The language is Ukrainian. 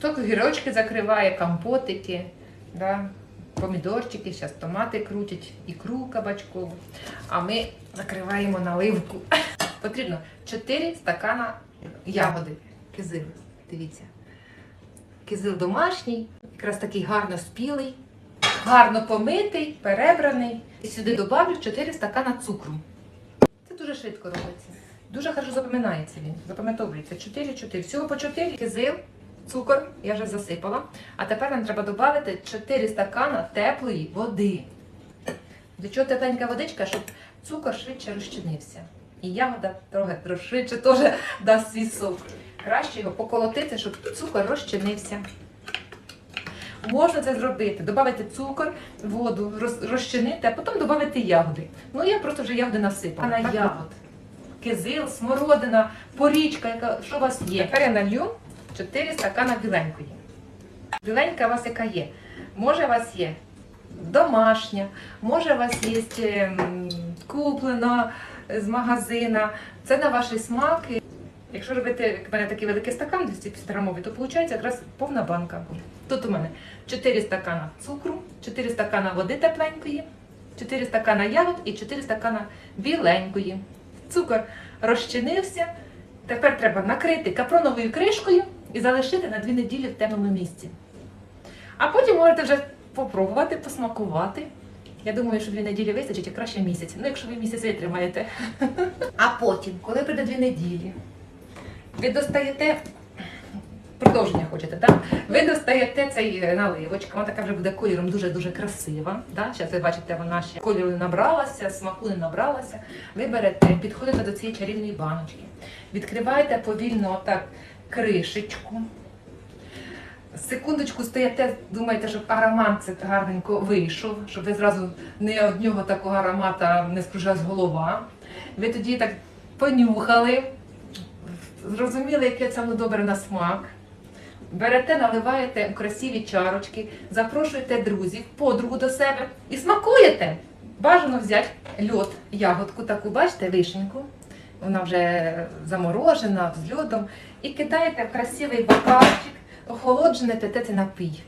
Хто гірочки закриває, компотики, да, помідорчики, зараз томати крутять, ікру кабачкову. А ми накриваємо наливку. Потрібно 4 стакана ягоди. Кизил, дивіться. Кизил домашній, якраз такий гарно спілий, гарно помитий, перебраний. І сюди добавлю 4 стакана цукру. Це дуже швидко робиться. Дуже хорошо запам'ятається він. Запам'ятовується 4-4. Всього по 4 кизил, цукор, я вже засипала. А тепер нам треба додати 4 стакана теплої води. До чого тепленька водичка, щоб цукор швидше розчинився. І ягода трохи швидше теж дасть свій сок. Краще його поколотити, щоб цукор розчинився. Можна це зробити, додати цукор, воду, розчинити, а потім додати ягоди. Ну я просто вже ягоди насипала. А На ягод. Кизил, смородина, порічка, яка що у вас є. Тепер я налью 4 стакана біленької. Біленька у вас яка є? Може, у вас є домашня, може, у вас є ем, куплена з магазина. Це на ваш смак. Якщо робити, в мене такий великий стакан, 250 грамовий, то виходить якраз повна банка. Тут у мене 4 стакана цукру, 4 стакана води тепленької, 4 стакана ягод і 4 стакана біленької. Цукор розчинився. Тепер треба накрити капроновою кришкою і залишити на 2 неділі в темному місці. А потім можете вже попробувати, посмакувати. Я думаю, що дві неділі вистачить, а краще місяць. Ну, якщо ви місяць витримаєте. А потім, коли прийде дві неділі, ви достаєте. Продовження хочете, так? Ви достаєте цей е, наливочка, вона така вже буде кольором дуже-дуже красива. Зараз ви бачите, вона ще кольору не набралася, смаку не набралася. Ви берете, підходите до цієї чарівної баночки, відкриваєте повільно так кришечку. Секундочку стоїте, думаєте, щоб аромат це гарненько вийшов, щоб ви зразу не од нього такого аромата не скружилась голова. Ви тоді так понюхали, зрозуміли, яке це воно добре на смак. Берете, наливаєте красиві чарочки, запрошуєте друзів, подругу до себе і смакуєте. Бажано взяти льод, ягодку таку, бачите, вишеньку. Вона вже заморожена з льодом. І кидаєте в красивий бокальчик, охолоджене те це напій.